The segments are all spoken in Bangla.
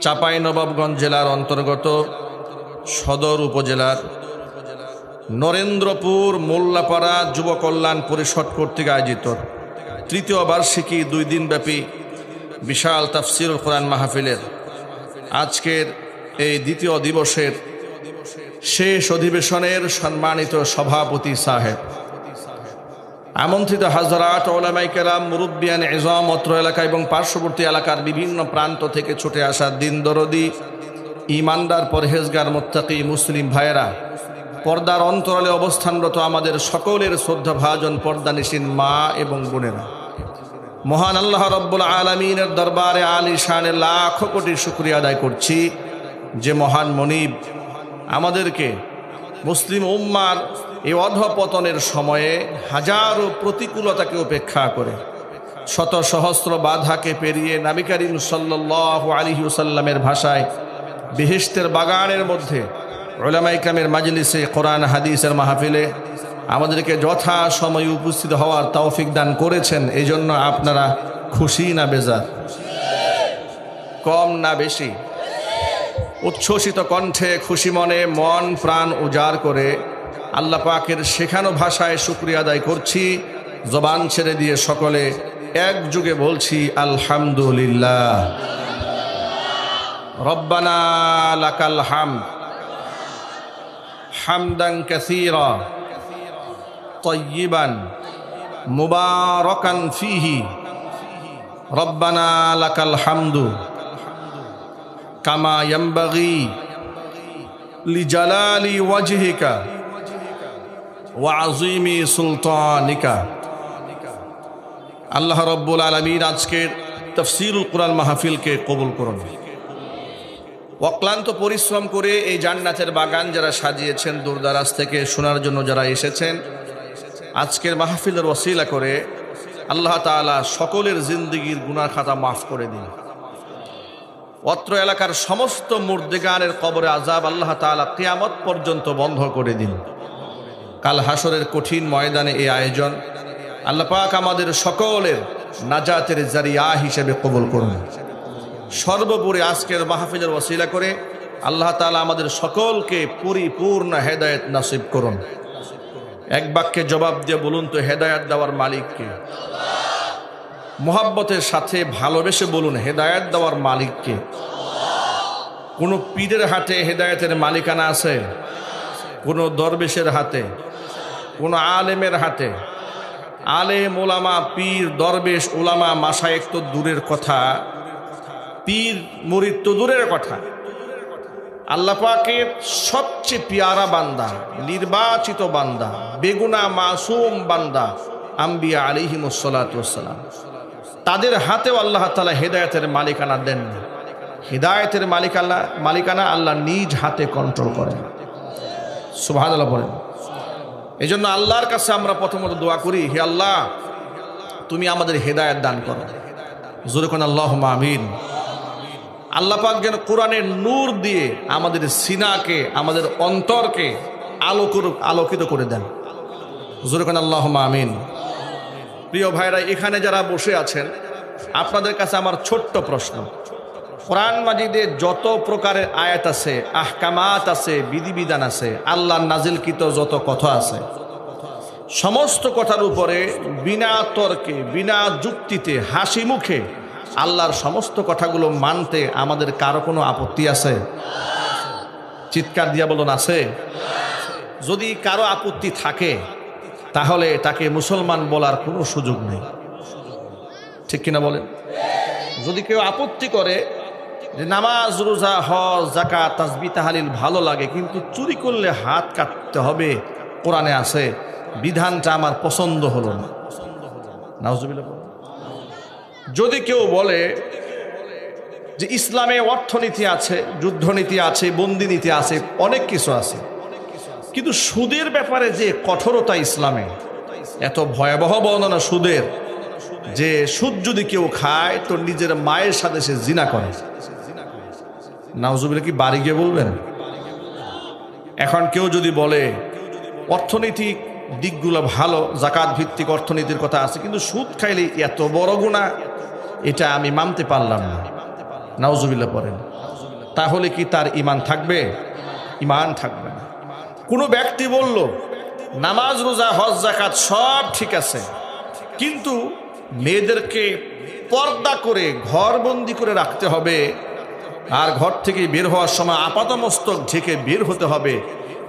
চাপাই নবাবগঞ্জ জেলার অন্তর্গত সদর উপজেলার নরেন্দ্রপুর মোল্লাপাড়া যুব কল্যাণ পরিষদ কর্তৃক আয়োজিত তৃতীয় বার্ষিকী দুই দিনব্যাপী বিশাল তাফসিরুল কোরআন মাহফিলের আজকের এই দ্বিতীয় দিবসের শেষ অধিবেশনের সম্মানিত সভাপতি সাহেব। আমন্ত্রিত হাজরাত ওলামাই কেরাম, মুরব্বিয়ান এজম অত্র এলাকা এবং পার্শ্ববর্তী এলাকার বিভিন্ন প্রান্ত থেকে ছুটে আসা দিন দরদি ইমানদার পরহেজগার, মোত্তাকি, মুসলিম ভাইয়েরা, পর্দার অন্তরালে অবস্থানরত আমাদের সকলের শ্রদ্ধা ভাজন পর্দানিসীন মা এবং বোনেরা। মহান আল্লাহ রব্বুল আলমিনের দরবারে আলী শানের লাখো কোটি শুক্রিয়া আদায় করছি যে মহান মনিব আমাদেরকে মুসলিম উম্মার এই অধপতনের সময়ে হাজারো প্রতিকূলতাকে উপেক্ষা করে। শত সহস্র বাধাকে পেরিয়ে নাবি করিম সাল্লাহ আলিহুসাল্লামের ভাষায় বিহিস্তের বাগানের মধ্যে ওলামাইকামের মাজলিসে কোরআন, হাদিসের মাহফিলে আমাদেরকে যথা সময় উপস্থিত হওয়ার তৌফিক দান করেছেন। এই জন্য আপনারা খুশি না বেজার? কম না বেশি? উচ্ছ্বসিত কণ্ঠে খুশি মনে মন প্রাণ উজাড় করে আল্লাহ পাকের শেখানো ভাষায় শুক্রিয়া আদায় করছি জবান ছেড়ে দিয়ে সকলে এক যুগে বলছি আলহামদুলিল্লাহ রব্বানা লাকাল হাম হামদান কাসীরা طيبا মুবারাকান ফিহি রব্বানা লাকাল হামদু কামা ইয়ামবাগি লিজালালি ওয়াজহিকা আল্লাহ রব্বুল আলামিন আজকের তফসিরুল কোরআন মাহফিলকে কবুল করুন। অক্লান্ত পরিশ্রম করে এই জান্নাতের বাগান যারা সাজিয়েছেন দূরদারাজ থেকে শোনার জন্য যারা এসেছেন, আজকের মাহফিলের ওসিলা করে আল্লাহ তাআলা সকলের জিন্দগির গুনার খাতা মাফ করে দিন। অত্র এলাকার সমস্ত মুর্দেগানের কবরে আজাব আল্লাহ তাআলা কিয়ামত পর্যন্ত বন্ধ করে দিন। কাল হাসরের কঠিন ময়দানে এই আয়োজন। আল্লাহ পাক আমাদের সকলের নাজাতের জারিয়া হিসেবে কবল করুন। সর্বোপরি আজকের মাহফিজের ওসিলা করে আল্লাহ তাআলা আমাদের সকলকে পরিপূর্ণ হেদায়েত নাসিব করুন। এক বাক্যে জবাব দিয়ে বলুন তো, হেদায়াত দেওয়ার মালিককে? মোহাব্বতের সাথে ভালোবেসে বলুন, হেদায়াত দেওয়ার মালিককে? কোনো পীরের হাটে হেদায়তের মালিকানা আছে? কোনো দরবেশের হাতে, কোনো আলেমের হাতে। আলেম ওলামা পীর, দরবেশ ওলামা মাসায়েক তো দূরের কথা। পীর, মুরিদ তো দূরের কথা। আল্লাহ পাকের সবচেয়ে পিয়ারা বান্দা, নির্বাচিত বান্দা, বেগুনা মাসুম বান্দা আম্বিয়া আলিহিমসালাম তাদের হাতেও আল্লাহ তালা হেদায়তের মালিকানা দেন। না হৃদায়তের মালিকানা মালিকানা আল্লাহ নিজ হাতে কন্ট্রোল করেন। সুভান আল্লাহ বলেন। এই জন্য আল্লাহর কাছে আমরা প্রথমত দোয়া করি, হে আল্লাহ, তুমি আমাদের হেদায়ত দান করো। জোরে কোন আল্লাহ আমিন। আল্লাহ পাক যেন কোরআনের নূর দিয়ে আমাদের সিনাকে, আমাদের অন্তরকে আলোক আলোকিত করে দেন। জোরকান আল্লাহ মামিন প্রিয় ভাইরা, এখানে যারা বসে আছেন, আপনাদের কাছে আমার ছোট্ট প্রশ্ন। কোরআন মাজিদে যত প্রকারের আয়াত আছে, আহকামাত আছে, বিধিবিধান আছে আল্লাহ নাজিলকৃত যত কথা আছে, সমস্ত কথার উপরে বিনা তর্কে, বিনা যুক্তিতে, হাসি মুখে আল্লাহর সমস্ত কথাগুলো মানতে আমাদের কারও কোনো আপত্তি আছে? চিৎকার দিয়া বলুন, আছে? যদি কারও আপত্তি থাকে, তাহলে তাকে মুসলমান বলার কোনো সুযোগ নেই। ঠিক কিনা বলেন? যদি কেউ আপত্তি করে যে নামাজ, রোজা, হজ জাকা তাজবি তাহালিল ভালো লাগে, কিন্তু চুরি করলে হাত কাটতে হবে। কোরআনে আছে, বিধানটা আমার পছন্দ হলো না। যদি কেউ বলে যে ইসলামে অর্থনীতি আছে, যুদ্ধনীতি আছে, বন্দিনীতি আছে, অনেক কিছু আছে, কিন্তু সুদের ব্যাপারে যে কঠোরতা ইসলামে, এত ভয়াবহ বর্ণনা সুদের, যে সুদ যদি কেউ খায়, তো নিজের মায়ের সাথে সে জিনা করে। নাওজুবিল্লা কি বাড়ি গিয়ে বলবেন? এখন কেউ যদি বলে, অর্থনৈতিক দিকগুলো ভালো জাকাত ভিত্তিক অর্থনীতির কথা আছে, কিন্তু সুদ খাইলে এত বড় গুণা এটা আমি মানতে পারলাম না। নাউজুবিল্লা পড়েন। তাহলে কি তার ইমান থাকবে? ইমান থাকবে না। কোনো ব্যক্তি বলল, নামাজ, রোজা, হজ, জাকাত সব ঠিক আছে। কিন্তু মেয়েদেরকে পর্দা করে, ঘরবন্দি করে রাখতে হবে। আর ঘর থেকে বের হওয়ার সময় আপাতমস্তক ঢেকে বের হতে হবে।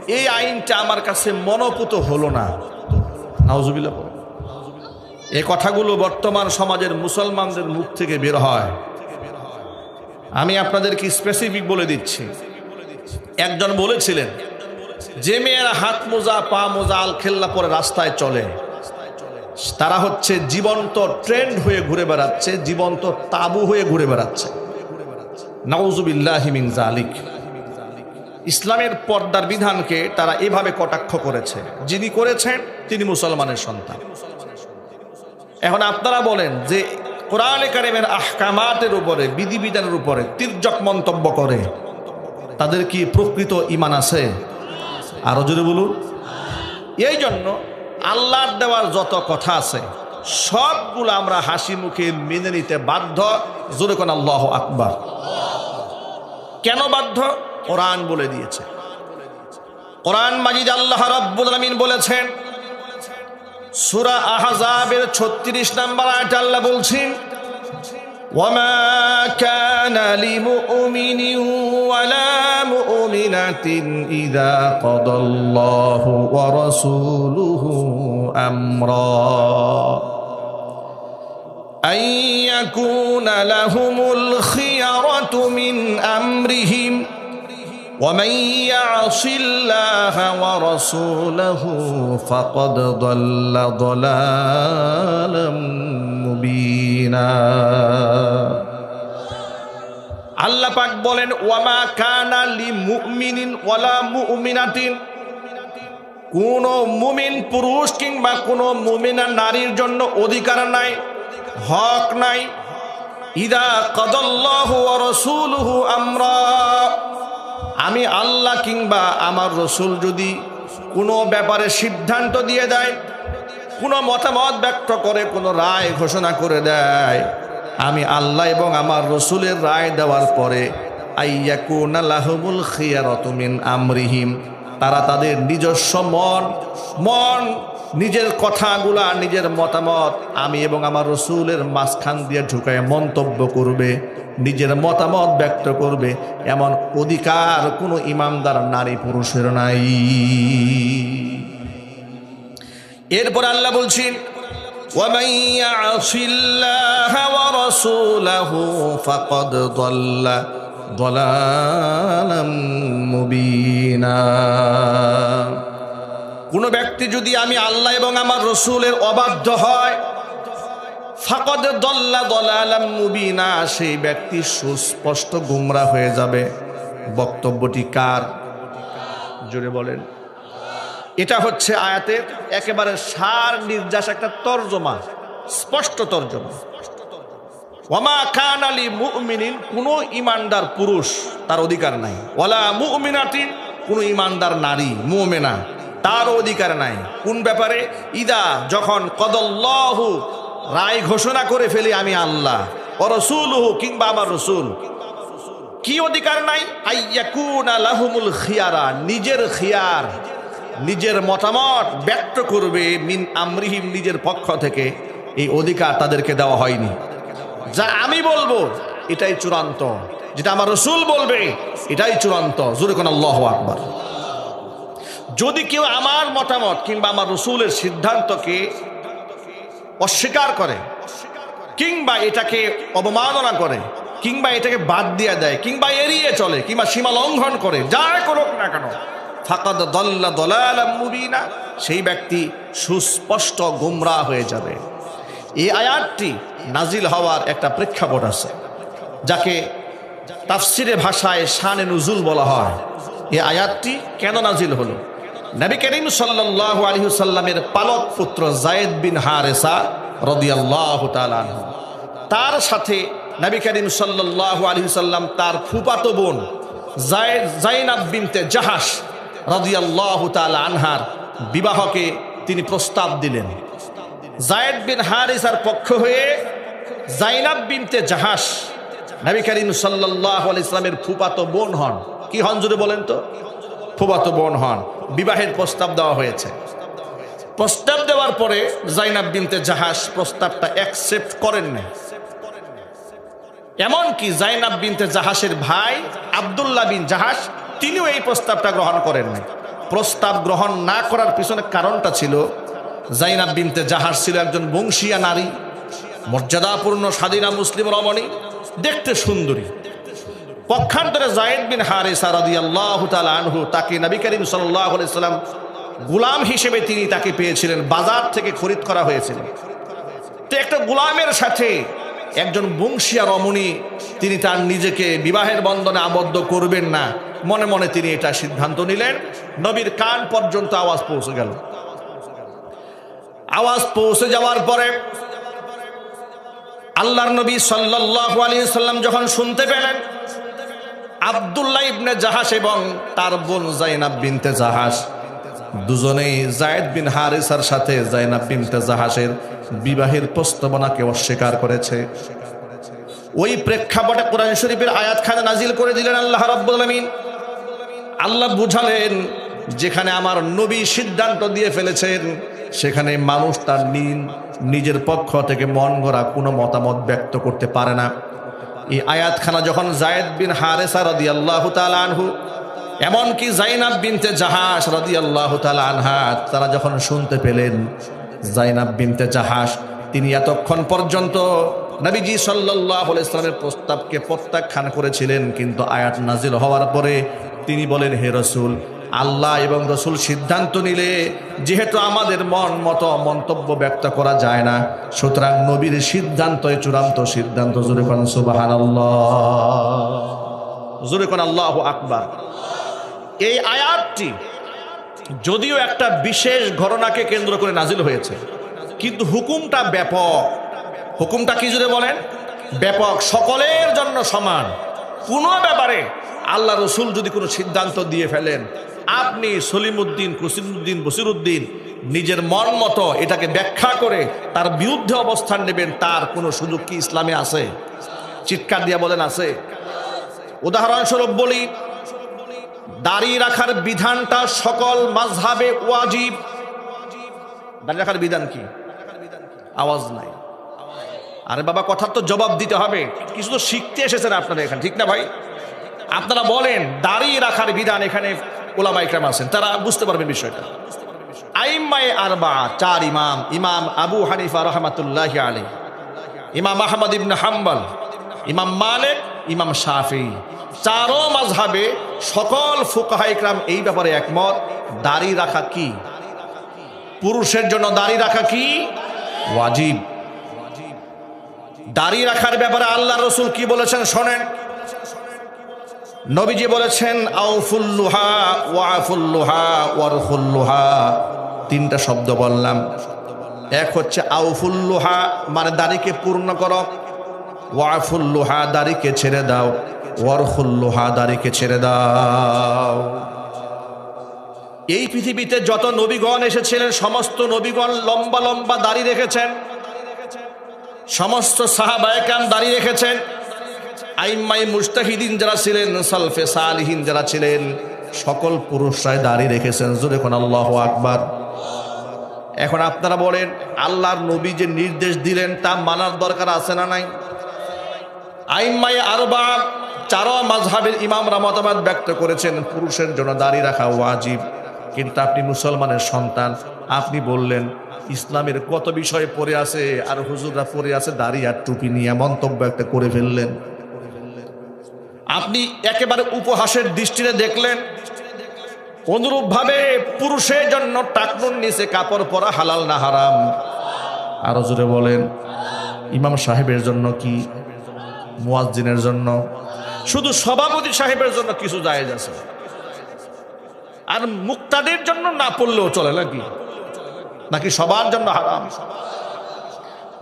এই আইনটা আমার কাছে মনোপুত হলো না। এই কথাগুলো বর্তমান সমাজের মুসলমানদের মুখ থেকে বের হয়। আমি আপনাদেরকে স্পেসিফিক বলে দিচ্ছি। একজন বলেছিলেন, যে মেয়েরা হাত মোজা, পা মোজা, আল খেল্লা পরে রাস্তায় চলে, তারা হচ্ছে জীবন্ত ট্রেন্ড হয়ে ঘুরে বেড়াচ্ছে, জীবন্ত তাবু হয়ে ঘুরে বেড়াচ্ছে। নাউজুবিল্লাহিমিন জালিক ইসলামের পর্দার বিধানকে তারা এভাবে কটাক্ষ করেছে। যিনি করেছেন, তিনি মুসলমানের সন্তান। এখন আপনারা বলেন যে কোরআনে কারিমের আহকামাতের উপরে, বিধিবিধানের উপরে তির্যক মন্তব্য করে, তাদের কি প্রকৃত ইমান আছে? আরও জোরে বলুন। এই জন্য আল্লাহর দেওয়ার যত কথা আছে, সবগুলো আমরা হাসি মুখে মেনে নিতে বাধ্য। জোরে কোন আল্লাহ আকবার। কেন বাধ্য কোরআন বলে দিয়েছে কোরআন মাজিদ আল্লাহ রব্বুল আলমিন বলেছেন সুরা আহজাবের ছত্রিশ নাম্বার আয়টা আল্লাহ বলছেন وما كان لمؤمن ولا مؤمنة إذا قضى الله ورسوله أمرا أن يكون لهم الخيرة من أمرهم ومن يعص الله ورسوله فقد ضل ضلالا مبينا আল্লাহ পাক বলেন ওয়ামা কানা লি মুমিনিন ওয়ালা মুমিনাতিন কোন মুমিন পুরুষ কিংবা কোন মুমিনা নারীর জন্য অধিকার নাই হক নাই। ইদা কদল্লাহু রাসূলুহু আমরা। আমি আল্লাহ কিংবা আমার রসুল যদি কোনো ব্যাপারে সিদ্ধান্ত দিয়ে দেয়, কোনো মতামত ব্যক্ত করে, কোনো রায় ঘোষণা করে দেয়, আমি আল্লাহ এবং আমার রসুলের রায় দেওয়ার পরে আইয়াকুনালাহমুল আমরিহিম, তারা তাদের নিজস্ব মন মন নিজের কথাগুলা নিজের মতামত আমি এবং আমার রসুলের মাঝখান দিয়ে ঢুকায় মন্তব্য করবে নিজের মতামত ব্যক্ত করবে এমন অধিকার কোনো ইমানদার নারী পুরুষের নাই এরপর আল্লাহ বলছেন ومن يعص الله ورسوله فقد ضل ضلالا مبينا কোনো ব্যক্তি যদি আমি আল্লাহ এবং আমার রসুলের অবাধ্য হয়, ফাকদ দল্লা দলালাম মুবিনা, সেই ব্যক্তি সুস্পষ্ট গুমরা হয়ে যাবে। বক্তব্যটি কার? জোরে বলেন। এটা হচ্ছে আয়াতের একেবারে সার নির্যাস একটা তর্জমা, স্পষ্ট তর্জমা। ওয়ামা খান আলী মুমিনিন, কোনো ইমানদার পুরুষ তার অধিকার নাই। ওয়ালা মুমিনাতিন, কোনো ইমানদার নারী, মুমেনা। তার অধিকার নাই। কোন ব্যাপারে? ইদা যখন কদল্লাহু রায় ঘোষণা করে ফেলি আমি আল্লাহ, ও রসুলহু কিংবা আমার রসুল, কি অধিকার নাই? আইয়াকুন খিয়ারা, নিজের খিয়ার, নিজের মতামত ব্যক্ত করবে মিন আমরিহিম নিজের পক্ষ থেকে। এই অধিকার তাদেরকে দেওয়া হয়নি। যা আমি বলব, এটাই চূড়ান্ত। যেটা আমার রসুল বলবে, এটাই চূড়ান্ত। জোরে কোন আল্লাহ আকবার। যদি কেউ আমার মতামত কিংবা আমার রসুলের সিদ্ধান্তকে অস্বীকার করে, কিংবা এটাকে অবমাননা করে, কিংবা এটাকে বাদ দিয়ে দেয়, কিংবা এড়িয়ে চলে, কিংবা সীমা লঙ্ঘন করে যা করুক না কেন, ফাকাদ সেই ব্যক্তি সুস্পষ্ট গুমরা হয়ে যাবে। এই আয়াতটি নাজিল হওয়ার একটা প্রেক্ষাপট আছে, যাকে তাফসিরে ভাষায় শানে নুজুল বলা হয়। এই আয়াতটি কেন নাজিল হলো? নবী করিম সাল্লাহ আলহিসাল্লামের পালক পুত্র জায়েদ বিন হারেসা রদিয়াল্লাহ তালানহু তার সাথে নবী করিম সাল্লাহ আলহিসাল্লাম তার ফুপাতো বোন জাইনাব বিনতে জাহাস রদিয়াল্লাহ তাল আনহার বিবাহকে তিনি প্রস্তাব দিলেন। জায়েদ বিন হারিসার পক্ষ হয়ে জাইনাব বিনতে জাহাস নবী করিম সাল্লাহ ইসলামের ফুপাতো বোন হন। কি হন জুড়ে বলেন তো? ফুপাতো বোন হন। বিবাহের প্রস্তাব দেওয়া হয়েছে। প্রস্তাব দেওয়ার পরে জাইনাব বিনতে জাহাজ প্রস্তাবটা অ্যাকসেপ্ট করেন না এমনকি জাইনাব বিনতে জাহাসের ভাই আব্দুল্লাহ বিন জাহাস তিনিও এই প্রস্তাবটা গ্রহণ করেন নাই। প্রস্তাব গ্রহণ না করার পিছনে কারণটা ছিল, জাইনাব বিনতে জাহাস ছিল একজন বংশীয়া নারী, মর্যাদাপূর্ণ, স্বাধীনা মুসলিম রমণী, দেখতে সুন্দরী। পক্ষান্তরে জায়েদ বিন হারিসা রাদিয়াল্লাহু আনহু তাকে নবী করিম সাল্লাল্লাহু আলাইহি সাল্লাম গোলাম হিসেবে তিনি তাকে পেয়েছিলেন, বাজার থেকে খরিদ করা হয়েছিল। তো একটা গোলামের সাথে একজন বংশিয়া রমণী তিনি তার নিজেকে বিবাহের বন্ধনে আবদ্ধ করবেন না। মনে মনে তিনি এটা সিদ্ধান্ত নিলেন। নবীর কান পর্যন্ত আওয়াজ পৌঁছে গেল। আওয়াজ পৌঁছে যাওয়ার পরে আল্লাহর নবী সাল্লাল্লাহু আলাইহি সাল্লাম যখন শুনতে পেলেন আব্দুল্লাহ ইবনে জাহাস এবং তার বোন জাইনাব বিনতে জাহাস দুজনেই জায়েদ বিন হারিসার সাথে জাইনাব বিনতে জাহাসের বিবাহের প্রস্তাবনাকে অস্বীকার করেছে। ওই প্রেক্ষাপটে কোরআন শরীফের আয়াত খানে নাজিল করে দিলেন আল্লাহ রাব্বুল আলামিন। আল্লাহ বুঝালেন, যেখানে আমার নবী সিদ্ধান্ত দিয়ে ফেলেছেন, সেখানে মানুষ তার নিজের পক্ষ থেকে মন গড়া কোনো মতামত ব্যক্ত করতে পারে না। এই আয়াতখানা যখন জায়েদ বিন হারেসা রদি আল্লাহ আনহু, এমনকি জাইনাব বিনতে জাহাস রদি আল্লাহ আনহা, তারা যখন শুনতে পেলেন, জাইনাব বিনতে জাহাস তিনি এতক্ষণ পর্যন্ত নবীজি সাল্লাহ ইসলামের প্রস্তাবকে প্রত্যাখ্যান করেছিলেন, কিন্তু আয়াত নাজিল হওয়ার পরে তিনি বলেন, হে রসুল আল্লাহ এবং রসুল সিদ্ধান্ত নিলে, যেহেতু আমাদের মন মতো মন্তব্য ব্যক্ত করা যায় না, সুতরাং নবীর সিদ্ধান্তই চূড়ান্ত সিদ্ধান্ত। জোরে কোন সুবাহান জোরে কোন, আল্লাহ আকবার। এই আয়াতটি যদিও একটা বিশেষ ঘটনাকে কেন্দ্র করে নাজিল হয়েছে, কিন্তু হুকুমটা ব্যাপক। হুকুমটা কি জুড়ে বলেন? ব্যাপক, সকলের জন্য সমান। কোনো ব্যাপারে আল্লাহ রসুল যদি কোনো সিদ্ধান্ত দিয়ে ফেলেন আপনি সলিমুদ্দিন, কুসিমুদ্দিন, বসিরুদ্দিন নিজের মন মতো এটাকে ব্যাখ্যা করে তার বিরুদ্ধে অবস্থান নেবেন, তার কোনো সুযোগ কি ইসলামে আছে? চিৎকার দিয়া বলেন, আছে। উদাহরণস্বরূপ বলি, দাড়ি রাখার বিধানটা সকল মাঝহাবে ওয়াজিব। দাড়ি রাখার বিধান কি? আওয়াজ নাই। আরে বাবা কথার তো জবাব দিতে হবে। কিছু তো শিখতে এসেছেন আপনারা এখানে, ঠিক না ভাই? আপনারা বলেন দাঁড়িয়ে রাখার বিধান এখানে ওলামা ইকরাম আছেন, তারা বুঝতে পারবেন বিষয়টা। আইম্মায় আরবা চার ইমাম ইমাম আবু হানিফা রহমাতুল্লাহ আলী ইমাম আহমদ ইবনে হাম্বল, ইমাম মালিক, ইমাম শাফি। চারো মাঝহাবে সকল ফুকাহা ইকরাম এই ব্যাপারে একমত, দাড়ি রাখা কি? পুরুষের জন্য দাড়ি রাখা কি? ওয়াজিব। দাড়ি রাখার ব্যাপারে আল্লাহ রসুল কি বলেছেন শোনেন। নবীজি বলেছেন, আউফুল্লুহা ওয়াফুল্লুহা ওয়ারফুল্লুহা তিনটা শব্দ বললাম। এক হচ্ছে আউফুল্লুহা মানে দাড়িকে পূর্ণ করো। ওয়াফুল্লুহা দাড়িকে ছেড়ে দাও। ওয়ারফুল্লুহা দাড়িকে ছেড়ে দাও। এই পৃথিবীতে যত নবীগণ এসেছিলেন, সমস্ত নবীগণ লম্বা লম্বা দাড়ি রেখেছেন। সমস্ত সাহাবায়কান দাঁড়িয়ে রেখেছেন। আইম্মাই মুস্তাহিদিন যারা ছিলেন, সালফে সালিহীন যারা ছিলেন, সকল পুরুষরাই দাঁড়িয়ে রেখেছেন। জোরে কোন আল্লাহ আকবার। এখন আপনারা বলেন, আল্লাহর নবী যে নির্দেশ দিলেন, তা মানার দরকার আছে না নাই? আইম্মাই আরবা চারো মাঝহাবের ইমামরা মতামত ব্যক্ত করেছেন, পুরুষের জন্য দাঁড়িয়ে রাখা ওয়াজিব। কিন্তু আপনি মুসলমানের সন্তান, আপনি বললেন, ইসলামের কত বিষয়ে পড়ে আছে, আর হুজুররা পড়ে আছে দাড়ি আর টুপি নিয়ে মন্তব্য একটা করে ফেললেন। আপনি একেবারে উপহাসের দৃষ্টিতে দেখলেন। অনুরূপভাবে পুরুষের জন্য টাকনুর নিচে কাপড় পরা হালাল না হারাম। আরও জোরে বলেন, ইমাম সাহেবের জন্য কি? মুয়াজ্জিনের জন্য? শুধু সভাপতি সাহেবের জন্য কিছু জায়েজ আছে। আর মুক্তাদের জন্য না পড়লেও চলে নাকি? নাকি সবার জন্য হারাম?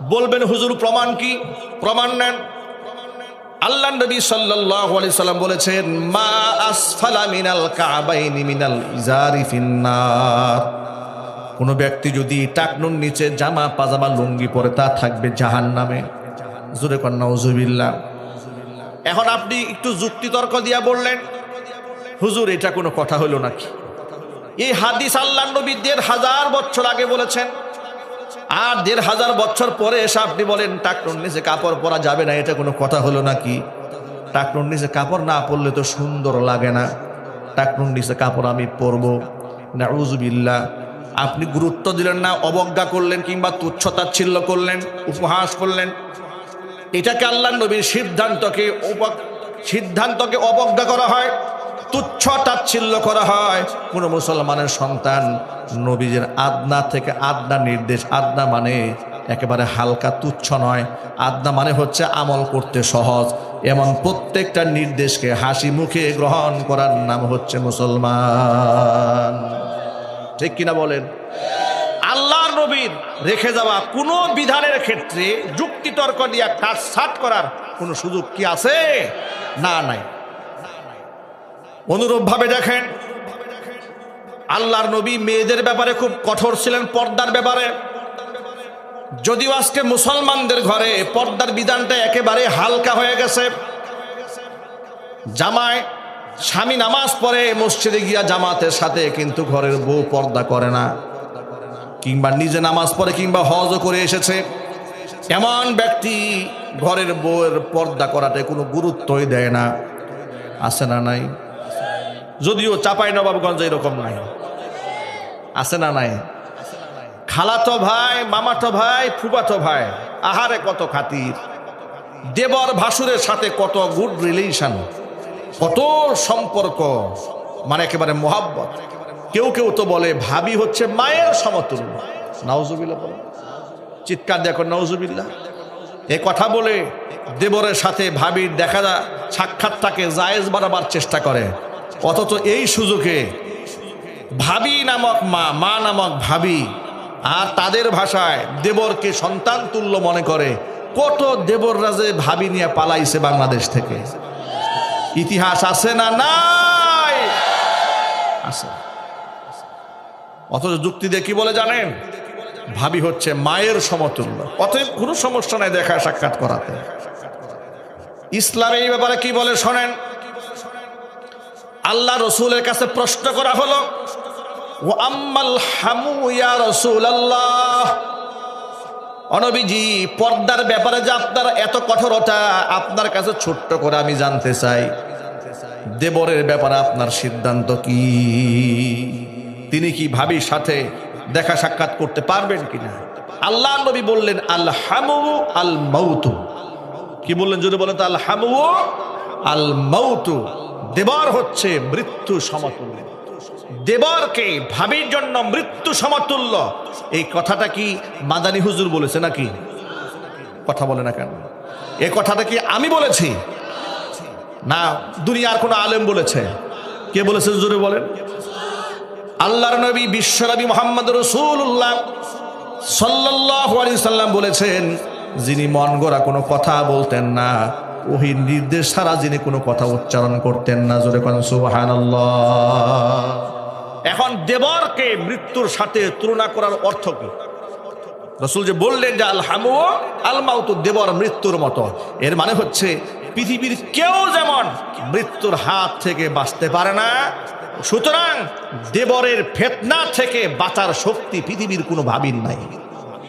বলবেন, হুজুর, প্রমাণ কি? প্রমাণ নেন। আল্লাহ নবী সাল্লাল্লাহু আলাইহি সাল্লাম বলেছেন, মা আসফালা মিনাল কাবাইনি মিনাল ইজারি ফিন্নার। কোন ব্যক্তি যদি টাকনুর নিচে জামা, পাজামা, লুঙ্গি পরে, তা থাকবে জাহান্নামে। জোরে কন্যা উজুবিল্লাহ এখন আপনি একটু যুক্তিতর্ক দিয়া বললেন, হুজুর, এটা কোনো কথা হলো নাকি? এই হাদিস আল্লাহ নবী দেড় হাজার বছর আগে বলেছেন আর দেড় হাজার বছর পরে এসে আপনি বলেন টাকনুর নিচে কাপড় পরা যাবে না। এটা কোনো কথা হলো নাকি? টাকনুর নিচে কাপড় না পরলে তো সুন্দর লাগে না। টাকনুর নিচে কাপড় আমি পরবো। না উজবিল্লা আপনি গুরুত্ব দিলেন না, অবজ্ঞা করলেন কিংবা তুচ্ছতাচ্ছিল্য করলেন, উপহাস করলেন। এটাকে আল্লাহ নবীর সিদ্ধান্তকে সিদ্ধান্তকে অবজ্ঞা করা হয়। তুচ্ছ তাচ্ছিল্য করা হয়। কোন মুসলমানের সন্তান নবীজের আদনা থেকে আদনা নির্দেশ, আদনা মানে একেবারে হালকা তুচ্ছ নয়। আদনা মানে হচ্ছে আমল করতে সহজ। এমন প্রত্যেকটা নির্দেশকে হাসি মুখে গ্রহণ করার নাম হচ্ছে মুসলমান। ঠিক কিনা বলেন? আল্লাহ নবীর রেখে যাওয়া কোনো বিধানের ক্ষেত্রে যুক্তিতর্ক দিয়া কাজ সাট করার কোনো সুযোগ কি আছে? না, নাই। অনুরূপ ভাবে দেখেন, আল্লাহর নবী মেয়েদের ব্যাপারে খুব কঠোর ছিলেন, পর্দার ব্যাপারে। যদিও আজকে মুসলমানদের ঘরে পর্দার বিধানটা একেবারে হালকা হয়ে গেছে। জামায় স্বামী নামাজ পড়ে, মসজিদে গিয়া জামাতের সাথে কিন্তু ঘরের বউ পর্দা করে না। কিংবা নিজে নামাজ পড়ে কিংবা হজও করে এসেছে। এমন ব্যক্তি ঘরের বউয়ের পর্দা করাটা কোনো গুরুত্বই দেয় না। আছে না নাই? যদিও চাপাই নবাবগঞ্জ এরকম নাই। আছে না নাই? খালাতো ভাই, মামাতো ভাই ফুবাতো ভাই, আহারে কত খাতির। দেবর ভাসুরের সাথে কত গুড রিলেশন কত সম্পর্ক মানে একেবারে মোহাব্বত। কেউ কেউ তো বলে, ভাবি হচ্ছে মায়ের সমতুল্য। নাউজুবিল্লা বলে। চিৎকার দেখো নওজুবিল্লা এ কথা বলে দেবরের সাথে ভাবির দেখা, সাক্ষাৎটাকে জায়েজ বাড়াবার চেষ্টা করে। অথচ এই সুযোগে ভাবি নামক মা মা নামক ভাবি আর তাদের ভাষায় দেবরকে সন্তান তুল্য মনে করে, কত দেবররা যে ভাবি নিয়ে পালাইছে বাংলাদেশ থেকে। ইতিহাস আছে না নাই? আছে। অথচ যুক্তি দিয়ে কি বলে জানেন? ভাবি হচ্ছে মায়ের সমতুল্য। অতএব কোনো সমস্যা নাই দেখা সাক্ষাৎ করাতে। ইসলাম এই ব্যাপারে কি বলে শোনেন? আল্লাহ রসুলের কাছে প্রশ্ন করা হলো ও আম্মাল হামু ইয়া রসুল আল্লাহ অনবিজি, পর্দার ব্যাপারে যে আপনার এত কঠোরতা, আপনার কাছে ছোট্ট করে আমি জানতে চাই, দেবরের ব্যাপারে আপনার সিদ্ধান্ত কি? তিনি কি ভাবির সাথে দেখা সাক্ষাৎ করতে পারবেন কিনা? আল্লাহ নবী বললেন, আল হামু আল মৌতু কি বললেন? যদি বলেন তো, আল হামু আল মৌতু দেবর হচ্ছে মৃত্যু সমতুল্য। দেবরকে ভাবির জন্য মৃত্যু সমতুল্য। এই কথাটা কি মাদানী হুজুর বলেছে নাকি? কথা বলে না কেন? এ কথাটা কি আমি বলেছি? না, দুনিয়ার কোনো আলেম বলেছে। কে বলেছে জোরে বলেন? আল্লাহর নবী বিশ্বনবী মোহাম্মদ রসুল্লাহ সাল্লাহ আলি সাল্লাম বলেছেন, যিনি মন গড়া কোনো কথা বলতেন না ওহি নির্দেশ ছাড়া যিনি কোনো কথা উচ্চারণ করতেন না। জোরে কোন সুবাহান এখন দেবরকে মৃত্যুর সাথে তুলনা করার অর্থ কি? রসুল যে বললেন যে আল হামু মাউতু দেবর মৃত্যুর মতো। এর মানে হচ্ছে, পৃথিবীর কেউ যেমন মৃত্যুর হাত থেকে বাঁচতে পারে না, সুতরাং দেবরের ফেতনা থেকে বাঁচার শক্তি পৃথিবীর কোনো ভাবির নাই।